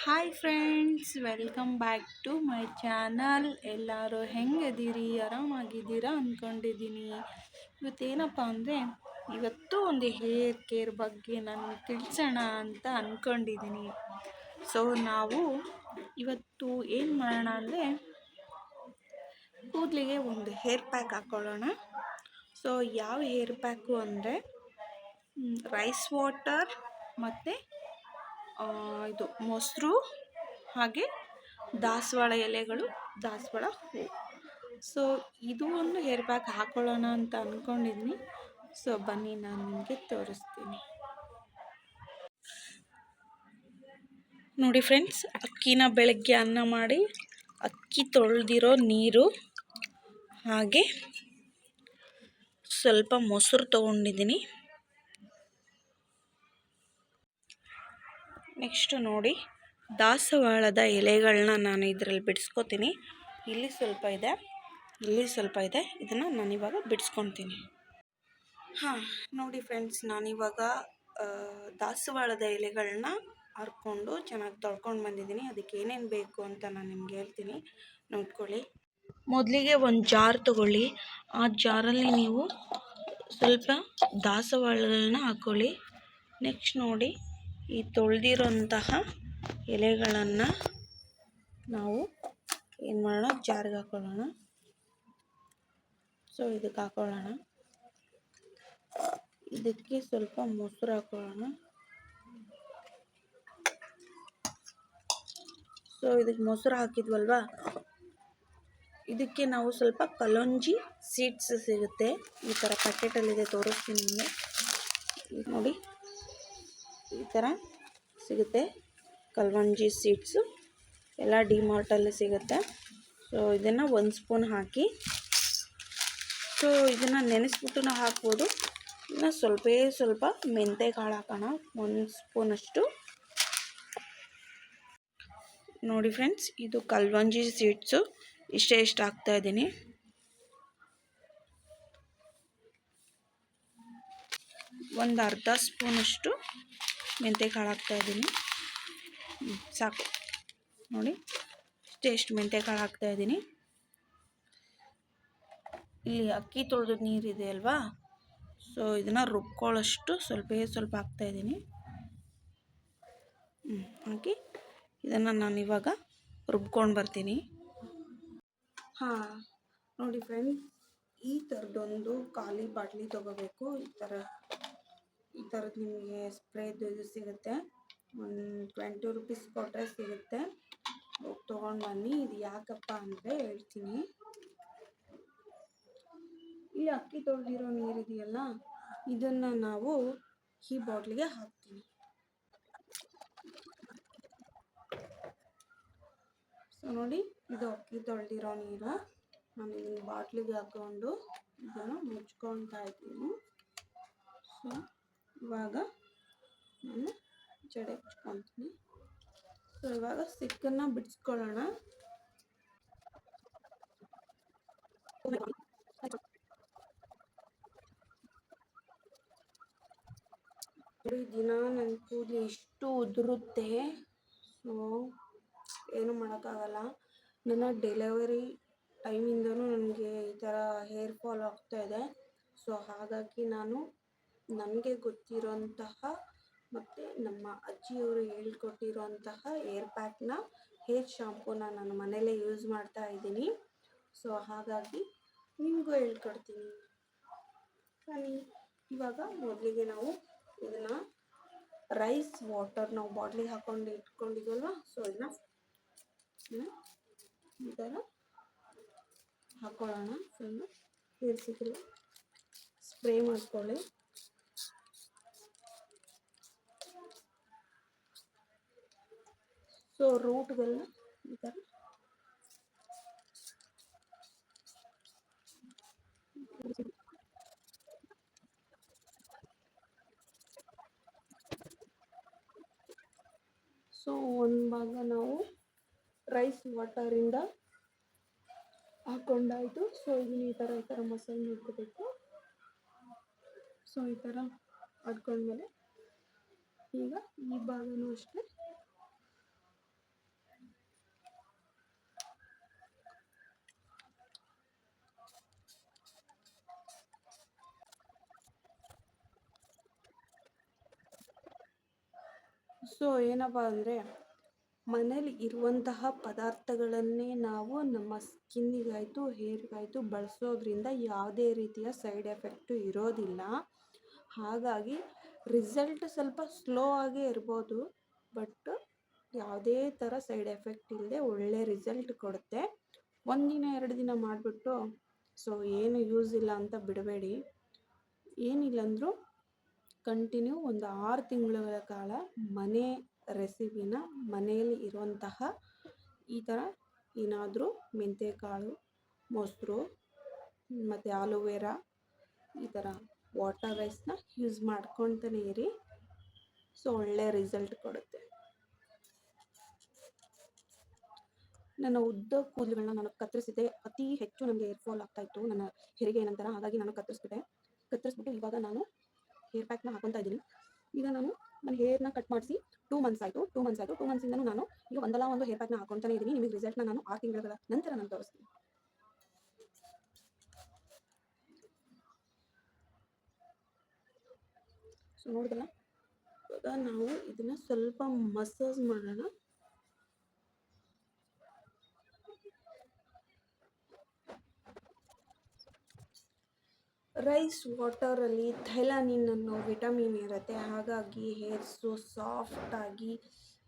Hi friends welcome back to my channel ಎಲ್ಲರೂ ಹೆಂಗದೀರಿ ಆರಾಮಾಗಿದ್ದೀರಾ ಅಂದ್ಕೊಂಡಿದ್ದೀನಿ ಇವತ್ತೇನಪ್ಪ ಅಂದರೆ, ಇವತ್ತು ಒಂದು ಹೇರ್ ಕೇರ್ ಬಗ್ಗೆ ನಾನು ತಿಳಿಸೋಣ ಅಂತ ಅಂದ್ಕೊಂಡಿದ್ದೀನಿ ಸೊ ನಾವು ಇವತ್ತು ಏನು ಮಾಡೋಣ ಅಂದರೆ, ಕೂದಲಿಗೆ ಒಂದು ಹೇರ್ ಪ್ಯಾಕ್ ಹಾಕ್ಕೊಳ್ಳೋಣ ಸೊ ಯಾವ ಹೇರ್ ಪ್ಯಾಕು ಅಂದರೆ ರೈಸ್ ವಾಟರ್ ಮತ್ತು ಇದು ಮೊಸರು ಹಾಗೆ ದಾಸವಾಳ ಎಲೆಗಳು, ದಾಸವಾಳ ಹೂವು ಸೊ ಇದು ಒಂದು ಹೇರ್ ಬ್ಯಾಗ್ ಹಾಕೊಳ್ಳೋಣ ಅಂತ ಅಂದ್ಕೊಂಡಿದ್ದೀನಿ ಸೊ ಬನ್ನಿ, ನಾನು ನಿಮಗೆ ತೋರಿಸ್ತೀನಿ. ನೋಡಿ ಫ್ರೆಂಡ್ಸ್ ಅಕ್ಕಿನ ಬೆಳಗ್ಗೆ ಅನ್ನ ಮಾಡಿ, ಅಕ್ಕಿ ತೊಳೆದಿರೋ ನೀರು, ಹಾಗೆ ಸ್ವಲ್ಪ ಮೊಸರು ತೊಗೊಂಡಿದ್ದೀನಿ. ನೆಕ್ಸ್ಟ್ ನೋಡಿ, ದಾಸವಾಳದ ಎಲೆಗಳನ್ನ ನಾನು ಇದರಲ್ಲಿ ಬಿಡಿಸ್ಕೋತೀನಿ. ಇಲ್ಲಿ ಸ್ವಲ್ಪ ಇದೆ, ಇಲ್ಲಿ ಸ್ವಲ್ಪ ಇದೆ, ಇದನ್ನು ನಾನಿವಾಗ ಬಿಡಿಸ್ಕೊತೀನಿ. ಹಾಂ, ನೋಡಿ ಫ್ರೆಂಡ್ಸ್ ನಾನಿವಾಗ ದಾಸವಾಳದ ಎಲೆಗಳನ್ನ ಹರ್ಕೊಂಡು ಚೆನ್ನಾಗಿ ತೊಳ್ಕೊಂಡು ಬಂದಿದ್ದೀನಿ. ಅದಕ್ಕೆ ಏನೇನು ಬೇಕು ಅಂತ ನಾನು ನಿಮ್ಗೆ ಹೇಳ್ತೀನಿ. ನೋಡ್ಕೊಳ್ಳಿ. ಮೊದಲಿಗೆ ಒಂದು ಜಾರ್ ತಗೊಳ್ಳಿ. ಆ ಜಾರಲ್ಲಿ ನೀವು ಸ್ವಲ್ಪ ದಾಸವಾಳಗಳನ್ನ ಹಾಕ್ಕೊಳ್ಳಿ ನೆಕ್ಸ್ಟ್ ನೋಡಿ ಈ ತೊಳೆದಿರೋಂತಹ ಎಲೆಗಳನ್ನು ನಾವು ಏನು ಮಾಡೋಣ? ಜಾರಿಗೆ ಹಾಕೊಳ್ಳೋಣ. ಸೊ ಇದಕ್ಕೆ ಹಾಕೊಳ್ಳೋಣ. ಇದಕ್ಕೆ ಸ್ವಲ್ಪ ಮೊಸರು ಹಾಕೊಳ್ಳೋಣ. ಸೊ ಇದಕ್ಕೆ ಮೊಸರು ಹಾಕಿದ್ವಲ್ವಾ? ಇದಕ್ಕೆ ನಾವು ಸ್ವಲ್ಪ ಕಲೊಂಜಿ ಸೀಡ್ಸ್ ಸಿಗುತ್ತೆ. ಈ ಥರ ಪ್ಯಾಕೆಟಲ್ಲಿದೆ ತೋರಿಸ್ತೀನಿ ನಿಮಗೆ. ನೋಡಿ. ಈ ಥರ ಸಿಗುತ್ತೆ. ಕಲ್ವಂಜಿ ಸೀಡ್ಸು ಎಲ್ಲ ಡಿಮಾರ್ಟಲ್ಲಿ ಸಿಗುತ್ತೆ. ಸೊ ಇದನ್ನು ಒಂದು ಸ್ಪೂನ್ ಹಾಕಿ. ಸೊ ಇದನ್ನು ನೆನೆಸ್ಬಿಟ್ಟು ನಾವು ಹಾಕ್ಬೋದು. ಇನ್ನು ಸ್ವಲ್ಪ ಸ್ವಲ್ಪ ಮೆಂತೆ ಕಾಳು ಹಾಕೋಣ. ಒಂದು ಸ್ಪೂನಷ್ಟು ನೋಡಿ ಫ್ರೆಂಡ್ಸ್, ಇದು ಕಲ್ವಂಜಿ ಸೀಡ್ಸು. ಇಷ್ಟೇ ಇಷ್ಟು ಹಾಕ್ತಾ ಇದ್ದೀನಿ. ಒಂದು ಅರ್ಧ ಸ್ಪೂನಷ್ಟು ಮೆಂತೆ ಕಾಳು ಹಾಕ್ತಾಯಿದ್ದೀನಿ ಸಾಕು. ನೋಡಿ ಟೇಸ್ಟ್ ಮೆಂತೆ ಕಾಳು ಹಾಕ್ತಾಯಿದ್ದೀನಿ ಇಲ್ಲಿ ಅಕ್ಕಿ ತೊಳೆದ ನೀರಿದೆ ಅಲ್ವಾ? ಸೊ ಇದನ್ನು ರುಬ್ಕೊಳ್ಳೋಷ್ಟು ಸ್ವಲ್ಪ ಸ್ವಲ್ಪ ಹಾಕ್ತಾಯಿದ್ದೀನಿ ಹ್ಞೂ ಹಾಕಿ ಇದನ್ನು ನಾನು ಇವಾಗ ರುಬ್ಕೊಂಡು ಬರ್ತೀನಿ. ಹಾಂ, ನೋಡಿ ಫ್ರೆಂಡ್ ಈ ಥರದೊಂದು ಖಾಲಿ ಬಾಟ್ಲಿ ತೊಗೋಬೇಕು. ಈ ಥರ ಈ ಥರದ್ದು ನಿಮಗೆ ಸ್ಪ್ರೇದು ಇದು ಸಿಗುತ್ತೆ. ಒಂದು ಟ್ವೆಂಟಿ ರುಪೀಸ್ ಕೊಟ್ಟರೆ ಸಿಗುತ್ತೆ. ಹೋಗಿ ತೊಗೊಂಡು ಬನ್ನಿ. ಇದು ಯಾಕಪ್ಪ ಅಂದರೆ ಹೇಳ್ತೀನಿ. ಇಲ್ಲಿ ಅಕ್ಕಿ ತೊಳೆದಿರೋ ನೀರಿದೆಯಲ್ಲ ಇದನ್ನು ನಾವು ಈ ಬಾಟ್ಲಿಗೆ ಹಾಕ್ತೀನಿ. ಸೊ ನೋಡಿ, ಇದು ಅಕ್ಕಿ ತೊಳೆದಿರೋ ನೀರು. ನಾನು ಇದನ್ನು ಬಾಟ್ಲಿಗೆ ಹಾಕ್ಕೊಂಡು ಇದನ್ನು ಮುಚ್ಕೊಳ್ತಾ ಇದ್ದೀನಿ. ಸೊ ಇವಾಗ ನಾನು ಜಡೆ ಹಚ್ಕೊತೀನಿ. ಸೊ ಇವಾಗ ಸಿಕ್ಕನ್ನು ಬಿಡಿಸ್ಕೊಳ್ಳೋಣ. ದಿನ ನನ್ನ ಕೂದಲು ಎಷ್ಟು ಉದುರುತ್ತೆ. ಸೊ ಏನು ಮಾಡೋಕ್ಕಾಗಲ್ಲ. ನನ್ನ ಡೆಲಿವರಿ ಟೈಮಿಂದನೂ ನನಗೆ ಈ ಥರ ಹೇರ್ ಫಾಲ್ ಆಗ್ತಾ ಇದೆ. ಸೊ ಹಾಗಾಗಿ ನಾನು ನನಗೆ ಗೊತ್ತಿರೋಂತಹ ಮತ್ತು ನಮ್ಮ ಅಜ್ಜಿಯವರು ಹೇಳ್ಕೊಟ್ಟಿರೋಂತಹ ಏರ್ ಪ್ಯಾಕ್ನ ಹೇರ್ ಶಾಂಪೂನ ನಾನು ಮನೆಯಲ್ಲೇ ಯೂಸ್ ಮಾಡ್ತಾ ಇದ್ದೀನಿ. ಸೊ ಹಾಗಾಗಿ ನಿಮಗೂ ಹೇಳ್ಕೊಡ್ತೀನಿ. ಬನ್ನಿ ಇವಾಗ ಮೊದಲಿಗೆ ನಾವು ಇದನ್ನು ರೈಸ್ ವಾಟರ್ ನಾವು ಬಾಟ್ಲಿಗೆ ಹಾಕೊಂಡು ಇಟ್ಕೊಂಡಿದ್ವಲ್ವ? ಸೊ ಇದನ್ನ ಈ ಥರ ಹಾಕೊಳ್ಳೋಣ. ಹೇರ್ ಸ್ಪ್ರೇ ಮಾಡ್ಕೊಳ್ಳಿ. ಸೊ ರೂಟ್ಗೆಲ್ಲ ಈ ಥರ ಸೊ ಒಂದು ಭಾಗ ನಾವು ರೈಸ್ ವಾಟರಿಂದ ಹಾಕೊಂಡಾಯಿತು ಸೊ ಇದನ್ನ ಈ ಥರ ಈ ಥರ ಮಸಾಲೆ ಮಾಡ್ಕೋಬೇಕು. ಸೊ ಈ ಥರ ಆಡ್ಕೊಂಡ್ಮೇಲೆ ಈಗ ಈ ಭಾಗನೂ ಅಷ್ಟೇ. ಸೊ ಏನಪ್ಪ ಅಂದರೆ ಮನೇಲಿ ಇರುವಂತಹ ಪದಾರ್ಥಗಳನ್ನೇ ನಾವು ನಮ್ಮ ಸ್ಕಿನ್ನಿಗಾಯಿತು, ಹೇರ್ಗಾಯಿತು ಬಳಸೋದ್ರಿಂದ ಯಾವುದೇ ರೀತಿಯ ಸೈಡ್ ಎಫೆಕ್ಟು ಇರೋದಿಲ್ಲ. ಹಾಗಾಗಿ ರಿಸಲ್ಟ್ ಸ್ವಲ್ಪ ಸ್ಲೋ ಆಗೇ ಇರ್ಬೋದು, ಬಟ್ ಯಾವುದೇ ಥರ ಸೈಡ್ ಎಫೆಕ್ಟ್ ಇಲ್ಲದೆ ಒಳ್ಳೆ ರಿಸಲ್ಟ್ ಕೊಡುತ್ತೆ. ಒಂದಿನ ಎರಡು ದಿನ ಮಾಡಿಬಿಟ್ಟು, ಸೊ ಏನು ಯೂಸ್ ಇಲ್ಲ ಅಂತ ಬಿಡಬೇಡಿ. ಏನಿಲ್ಲ ಅಂದರೂ ಕಂಟಿನ್ಯೂ ಒಂದು ಆರು ತಿಂಗಳ ಕಾಲ ಮನೆ ರೆಸಿಪಿನ ಮನೆಯಲ್ಲಿ ಇರುವಂತಹ ಈ ಥರ ಏನಾದರೂ ಮೆಂತ್ಯಕಾಳು ಮೊಸರು ಮತ್ತು ಆಲೋವೆರಾ ಈ ಥರ ವಾಟರ್ ರೈಸ್ನ ಯೂಸ್ ಮಾಡ್ಕೊತಾನೆ ಇರಿ. ಸೊ ಒಳ್ಳೆ ರಿಸಲ್ಟ್ ಕೊಡುತ್ತೆ. ನನ್ನ ಉದ್ದ ಕೂದಲುಗಳನ್ನ ನಾನು ಕತ್ತರಿಸಿದೆ ಅತಿ ಹೆಚ್ಚು ನನಗೆ ಏರ್ಫಾಲ್ ಫಾಲ್ ಆಗ್ತಾ ಇತ್ತು. ನನ್ನ ಹೆರಿಗೆ ನಂತರ ಹಾಗಾಗಿ ನಾನು ಕತ್ತರಿಸ್ಬಿಟ್ಟೆ. ಕತ್ತರಿಸ್ಬಿಟ್ಟು ಇವಾಗ ನಾನು ಹೇರ್ ಪ್ಯಾಕ್ನ ಹಾಕೊತಾ ಇದ್ದೀನಿ. ಈಗ ನಾನು ನನ್ನ ಹೇರ್ನ ಕಟ್ ಮಾಡಿಸಿ ಟೂ ಮಂತ್ಸ್ ಆಯಿತು. ಟೂ ಮಂತ್ಸ್ ಆಯಿತು. ಟೂ ಮಂತ್ಸಿಂದನೂ ನಾನು ಈಗ ಒಂದಲ್ಲ ಒಂದು ಹೇರ್ ಪ್ಯಾಕ್ ಪ್ಯಾಕ್ನ ಹಾಕೊತಾನೆ ಇದ್ದೀನಿ. ನಿಮಗೆ ರಿಸಲ್ಟ್ನ ನಾನು ಆರು ತಿಂಗಳ ನಂತರ ನಾನು ತೋರಿಸ್ತೀನಿ. ಸೊ ನೋಡಿದಲ್ಲ ಇವಾಗ ನಾವು ಇದನ್ನ ಸ್ವಲ್ಪ ಮಸಾಜ್ ಮಾಡೋಣ. ರೈಸ್ ವಾಟರಲ್ಲಿ ಥೈಲಾನಿನ್ ಅನ್ನೋ ವಿಟಮಿನ್ ಇರುತ್ತೆ. ಹಾಗಾಗಿ ಹೇರ್ಸು ಸಾಫ್ಟಾಗಿ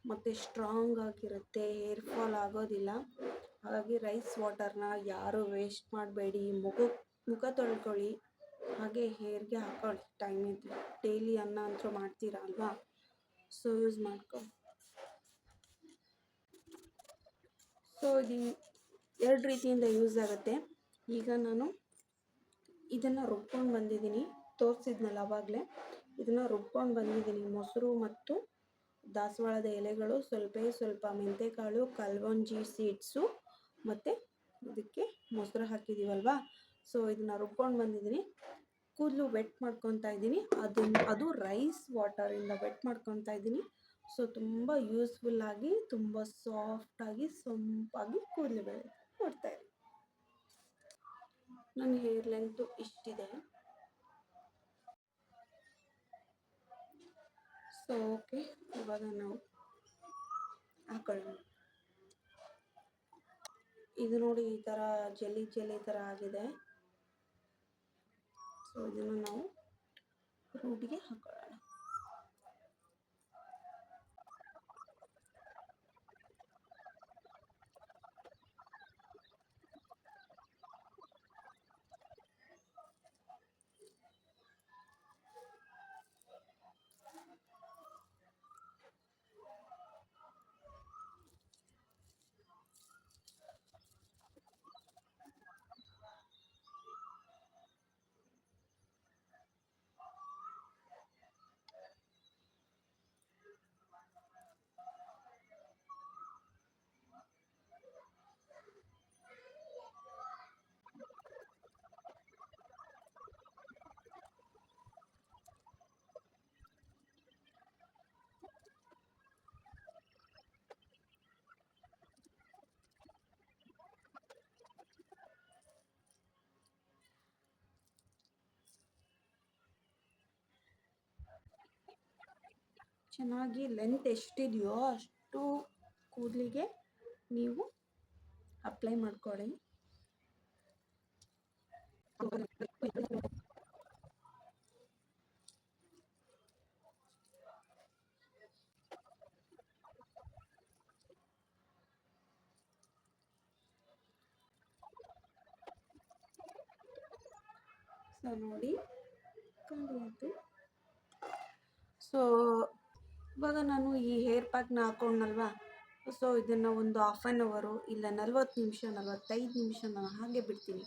ಮತ್ತು ಸ್ಟ್ರಾಂಗ್ ಆಗಿರುತ್ತೆ. ಹೇರ್ ಫಾಲ್ ಆಗೋದಿಲ್ಲ. ಹಾಗಾಗಿ ರೈಸ್ ವಾಟರ್ನ ಯಾರೂ ವೇಸ್ಟ್ ಮಾಡಬೇಡಿ. ಮುಖ ಮುಖ ತೊಳ್ಕೊಳ್ಳಿ. ಹಾಗೆ ಹೇರ್ಗೆ ಹಾಕೊಳ್ಳಿ. ಟೈಮ್ ಡೈಲಿ ಅನ್ನ ಅಂತೂ ಮಾಡ್ತೀರಾ ಅಲ್ವಾ? ಸೊ ಯೂಸ್ ಮಾಡ್ಕೊ. ಸೊ ಇದು ಎರಡು ರೀತಿಯಿಂದ ಯೂಸ್ ಆಗುತ್ತೆ. ಈಗ ನಾನು ಇದನ್ನು ರುಬ್ಕೊಂಡು ಬಂದಿದ್ದೀನಿ. ತೋರಿಸಿದ್ನಲ್ಲ ಅವಾಗಲೇ. ಇದನ್ನು ರುಬ್ಕೊಂಡು ಬಂದಿದ್ದೀನಿ. ಮೊಸರು ಮತ್ತು ದಾಸವಾಳದ ಎಲೆಗಳು, ಸ್ವಲ್ಪ ಸ್ವಲ್ಪ ಮೆಂತೆಕಾಳು, ಕಲ್ವಂಜಿ ಸೀಡ್ಸು ಮತ್ತು ಇದಕ್ಕೆ ಮೊಸರು ಹಾಕಿದ್ದೀವಲ್ವಾ ಸೊ ಇದನ್ನು ರುಬ್ಕೊಂಡು ಬಂದಿದ್ದೀನಿ. ಕೂದಲು ವೆಟ್ ಮಾಡ್ಕೊತಾ ಇದ್ದೀನಿ. ಅದನ್ನು ಅದು ರೈಸ್ ವಾಟರಿಂದ ವೆಟ್ ಮಾಡ್ಕೊತಾ ಇದ್ದೀನಿ. ಸೊ ತುಂಬ ಯೂಸ್ಫುಲ್ಲಾಗಿ ತುಂಬ ಸಾಫ್ಟಾಗಿ ಸೊಂಪಾಗಿ ಕೂದಲು ಬೆಳೆ ನೋಡ್ತಾ ಇರಿ ನನ್ನ ಹೇರ್ ಲೆಂತು ಇಷ್ಟಿದೆ. ಸೊ ಓಕೆ ಇವಾಗ ನಾವು ಹಾಕೊಳ್ಳೋಣ. ಇದು ನೋಡಿ ಈ ಥರ ಜಲ್ಲಿ ಜಲ್ಲಿ ಥರ ಆಗಿದೆ. ಸೊ ಇದನ್ನು ನಾವು ರೂಟಿಗೆ ಹಾಕೊಳ್ಳೋಣ. ಚೆನ್ನಾಗಿ ಲೆಂತ್ ಎಷ್ಟಿದೆಯೋ ಅಷ್ಟು ಕೂದಲಿಗೆ ನೀವು ಅಪ್ಲೈ ಮಾಡ್ಕೊಳ್ಳಿ. ಸೊ ನೋಡಿ ಕಂಡಿತು ಸೊ ಇವಾಗ ನಾನು ಈ ಹೇರ್ ಪ್ಯಾಕ್ನ ಹಾಕೊಂಡಲ್ವಾ ಸೊ ಇದನ್ನು ಒಂದು ಹಾಫ್ ಆ್ಯನ್ ಅವರು ಇಲ್ಲ ನಲ್ವತ್ತು ನಿಮಿಷ, ನಲ್ವತ್ತೈದು ನಿಮಿಷ ನಾನು ಹಾಗೆ ಬಿಡ್ತೀನಿ.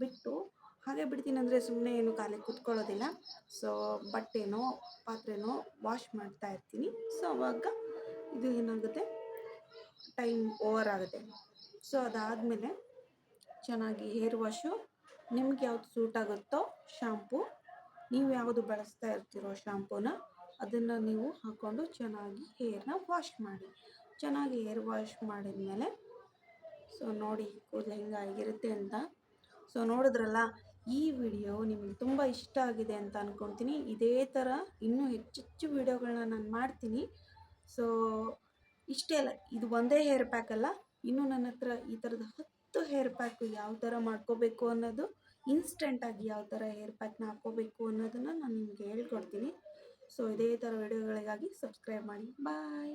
ಬಿಟ್ಟು ಹಾಗೆ ಬಿಡ್ತೀನಿ ಅಂದರೆ ಸುಮ್ಮನೆ ಏನು ಕಾಲಿ ಕುತ್ಕೊಳ್ಳೋದಿಲ್ಲ. ಸೊ ಬಟ್ಟೆನೋ, ಪಾತ್ರೆನೋ ವಾಶ್ ಮಾಡ್ತಾ ಇರ್ತೀನಿ. ಸೊ ಅವಾಗ ಇದು ಏನಾಗುತ್ತೆ? ಟೈಮ್ ಓವರ್ ಆಗುತ್ತೆ. ಸೊ ಅದಾದಮೇಲೆ ಚೆನ್ನಾಗಿ ಹೇರ್ ವಾಶು ನಿಮ್ಗೆ ಯಾವ್ದು ಸೂಟ್ ಆಗುತ್ತೋ ಶಾಂಪು ನೀವು ಯಾವುದು ಬಳಸ್ತಾ ಇರ್ತೀರೋ ಶಾಂಪೂನ ಅದನ್ನು ನೀವು ಹಾಕ್ಕೊಂಡು ಚೆನ್ನಾಗಿ ಹೇರ್ನ ವಾಶ್ ಮಾಡಿ. ಚೆನ್ನಾಗಿ ಹೇರ್ ವಾಶ್ ಮಾಡಿದ್ಮೇಲೆ ಸೊ ನೋಡಿ ಕೂದಲು ಹೆಂಗಾಗಿರುತ್ತೆ ಅಂತ. ಸೊ ನೋಡಿದ್ರಲ್ಲ, ಈ ವಿಡಿಯೋ ನಿಮಗೆ ತುಂಬ ಇಷ್ಟ ಆಗಿದೆ ಅಂತ ಅಂದ್ಕೊತೀನಿ ಇದೇ ಥರ ಇನ್ನೂ ಹೆಚ್ಚೆಚ್ಚು ವಿಡಿಯೋಗಳನ್ನ ನಾನು ಮಾಡ್ತೀನಿ. ಸೊ ಇಷ್ಟೇ ಅಲ್ಲ, ಇದು ಒಂದೇ ಹೇರ್ ಪ್ಯಾಕ್ ಅಲ್ಲ, ಇನ್ನೂ ನನ್ನ ಹತ್ರ ಈ ಥರದ ಹತ್ತು ಹೇರ್ ಪ್ಯಾಕು ಯಾವ ಥರ ಮಾಡ್ಕೋಬೇಕು ಅನ್ನೋದು ಇನ್ಸ್ಟೆಂಟಾಗಿ ಯಾವ ಥರ ಹೇರ್ ಪ್ಯಾಕ್ನ ಹಾಕ್ಕೋಬೇಕು ಅನ್ನೋದನ್ನು ನಾನು ನಿಮಗೆ ಹೇಳ್ಕೊಡ್ತೀನಿ. ಸೊ ಇದೇ ಥರ ವಿಡಿಯೋಗಳಿಗಾಗಿ ಸಬ್ಸ್ಕ್ರೈಬ್ ಮಾಡಿ. ಬಾಯ್